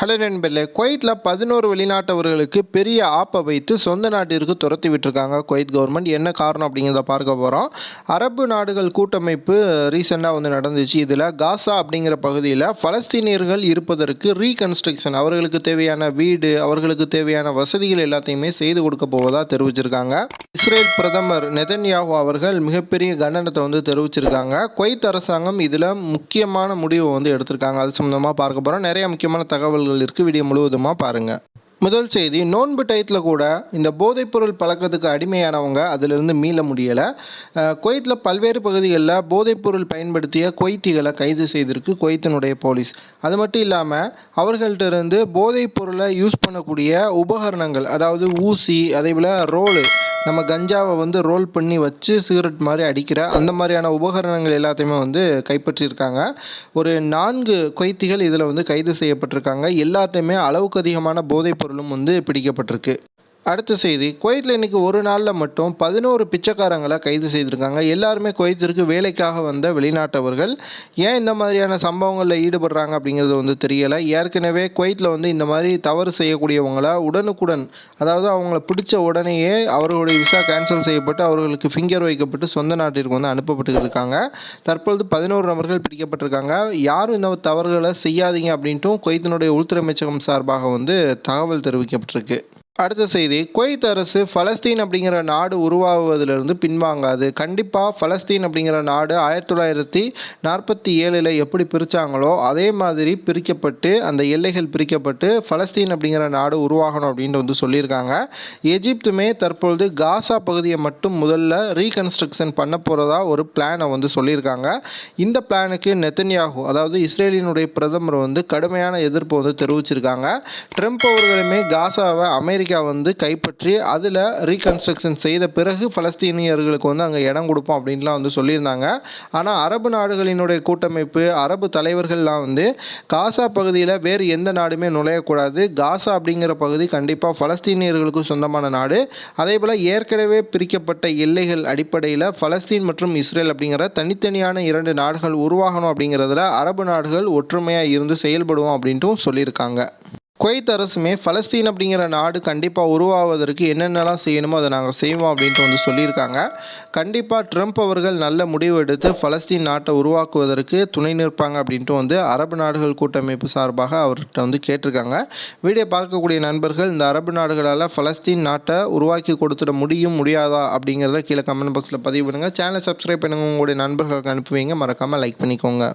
Hello நண்பர்களே குவைத்தில் பதினோரு வெளிநாட்டவர்களுக்கு பெரிய ஆப்பை வைத்து சொந்த நாட்டிற்கு துரத்தி விட்டுருக்காங்க குவைத் கவர்மெண்ட் என்ன காரணம் அப்படிங்கிறத பார்க்க போகிறோம் அரபு நாடுகள் கூட்டமைப்பு ரீசெண்டாக வந்து நடந்துச்சு. இதில் காசா அப்படிங்கிற பகுதியில் பலஸ்தீனியர்கள் இருப்பதற்கு ரீகன்ஸ்ட்ரக்ஷன் அவர்களுக்கு தேவையான வீடு அவர்களுக்கு தேவையான வசதிகள் எல்லாத்தையுமே செய்து கொடுக்க போவதாக தெரிவிச்சிருக்காங்க. இஸ்ரேல் பிரதமர் நெதன்யாஹு அவர்கள் மிகப்பெரிய கண்டனத்தை வந்து தெரிவிச்சிருக்காங்க. குவைத் அரசாங்கம் இதில் முக்கியமான முடிவை வந்து எடுத்திருக்காங்க. அது சம்மந்தமாக பார்க்க போகிறோம் நிறைய முக்கியமான தகவல்கள் இருக்குது வீடியோ முழுவதுமாக பாருங்கள் முதல் செய்தி நோன்பு டயத்தில் கூட இந்த போதைப்பொருள் பழக்கத்துக்கு அடிமையானவங்க அதிலிருந்து மீள முடியலை. குவைத்தில் பல்வேறு பகுதிகளில் போதைப்பொருள் பயன்படுத்திய குவைத்திகளை கைது செய்திருக்கு குவைத்தினுடைய போலீஸ். அது மட்டும் இல்லாமல் அவர்கள்ட்ட இருந்து போதைப்பொருளை யூஸ் பண்ணக்கூடிய உபகரணங்கள் அதாவது ஊசி அதே போல் ரோலு நம்ம கஞ்சாவை வந்து ரோல் பண்ணி வச்சு சிகரெட் மாதிரி அடிக்கிற அந்த மாதிரியான உபகரணங்கள் எல்லாத்தையுமே வந்து கைப்பற்றியிருக்காங்க. ஒரு நான்கு கொய்த்திகள் இதில் வந்து கைது செய்யப்பட்டிருக்காங்க. எல்லாத்தையுமே அளவுக்கு அதிகமான போதைப் பொருளும் வந்து பிடிக்கப்பட்டிருக்கு. அடுத்த செய்தி குவைத்தில் இன்றைக்கி ஒரு நாளில் மட்டும் பதினோரு பிச்சைக்காரங்களை கைது செய்திருக்காங்க. எல்லாருமே குவைத்திற்கு வேலைக்காக வந்த வெளிநாட்டவர்கள். ஏன் இந்த மாதிரியான சம்பவங்களில் ஈடுபடுறாங்க அப்படிங்கிறது வந்து தெரியலை. ஏற்கனவே குவைத்தில் வந்து இந்த மாதிரி தவறு செய்யக்கூடியவங்கள உடனுக்குடன் அதாவது அவங்கள பிடிச்ச உடனேயே அவர்களுடைய விசா கேன்சல் செய்யப்பட்டு அவர்களுக்கு ஃபிங்கர் வைக்கப்பட்டு சொந்த நாட்டிற்கு வந்து அனுப்பப்பட்டு இருக்காங்க. தற்பொழுது பதினோரு நபர்கள் பிடிக்கப்பட்டிருக்காங்க. யாரும் இந்த தவறுகளை செய்யாதீங்க அப்படின்ட்டும் குவைத்தினுடைய உள்துறை அமைச்சகம் சார்பாக வந்து தகவல் தெரிவிக்கப்பட்டிருக்கு. அடுத்த செய்தி குவைத் அரசு ஃபலஸ்தீன் அப்படிங்கிற நாடு உருவாவதிலிருந்து பின்வாங்காது. கண்டிப்பாக ஃபலஸ்தீன் அப்படிங்கிற நாடு ஆயிரத்தி தொள்ளாயிரத்தி நாற்பத்தி ஏழில் எப்படி பிரித்தாங்களோ அதே மாதிரி பிரிக்கப்பட்டு அந்த எல்லைகள் பிரிக்கப்பட்டு ஃபலஸ்தீன் அப்படிங்கிற நாடு உருவாகணும் அப்படின்ட்டு வந்து சொல்லியிருக்காங்க. எஜிப்துமே தற்பொழுது காசா பகுதியை மட்டும் முதல்ல ரீகன்ஸ்ட்ரக்ஷன் பண்ண போகிறதா ஒரு பிளானை வந்து சொல்லியிருக்காங்க. இந்த பிளானுக்கு நெத்தன்யாகு அதாவது இஸ்ரேலினுடைய பிரதமர் வந்து கடுமையான எதிர்ப்பு வந்து தெரிவிச்சிருக்காங்க. ட்ரம்ப் அவர்களுமே காசாவை அமெரிக்க அமெரிக்கா வந்து கைப்பற்றி அதில் ரீகன்ஸ்ட்ரக்ஷன் செய்த பிறகு பலஸ்தீனியர்களுக்கு வந்து அங்கே இடம் கொடுப்போம் அப்படின்லாம் வந்து சொல்லியிருந்தாங்க. ஆனால் அரபு நாடுகளினுடைய கூட்டமைப்பு அரபு தலைவர்கள்லாம் வந்து காசா பகுதியில் வேறு எந்த நாடுமே நுழையக்கூடாது. காசா அப்படிங்கிற பகுதி கண்டிப்பாக பலஸ்தீனியர்களுக்கு சொந்தமான நாடு. அதே போல் ஏற்கனவே பிரிக்கப்பட்ட எல்லைகள் அடிப்படையில் பலஸ்தீன் மற்றும் இஸ்ரேல் அப்படிங்கிற தனித்தனியான இரண்டு நாடுகள் உருவாகணும் அப்படிங்கிறதுல அரபு நாடுகள் ஒற்றுமையாக இருந்து செயல்படுவோம் அப்படின்ட்டும் சொல்லியிருக்காங்க. குவைத் அரசுமே ஃபலஸ்தீன் அப்படிங்கிற நாடு கண்டிப்பாக உருவாவதற்கு என்னென்னலாம் செய்யணுமோ அதை நாங்கள் செய்வோம் அப்படின்ட்டு வந்து சொல்லியிருக்காங்க. கண்டிப்பாக ட்ரம்ப் அவர்கள் நல்ல முடிவு எடுத்து ஃபலஸ்தீன் நாட்டை உருவாக்குவதற்கு துணை நிற்பாங்க அப்படின்ட்டு வந்து அரபு நாடுகள் கூட்டமைப்பு சார்பாக அவர்கிட்ட வந்து கேட்டிருக்காங்க. வீடியோ பார்க்கக்கூடிய நண்பர்கள் இந்த அரபு நாடுகளால் ஃபலஸ்தீன் நாட்டை உருவாக்கி கொடுத்துட முடியும் முடியாதா அப்படிங்கிறத கீழே கமெண்ட் பாக்ஸில் பதிவு பண்ணுங்கள் சேனலை சப்ஸ்கிரைப் பண்ணுங்கள் உங்களுடைய நண்பர்களுக்கு அனுப்புவீங்க. மறக்காமல் லைக் பண்ணிக்கோங்க.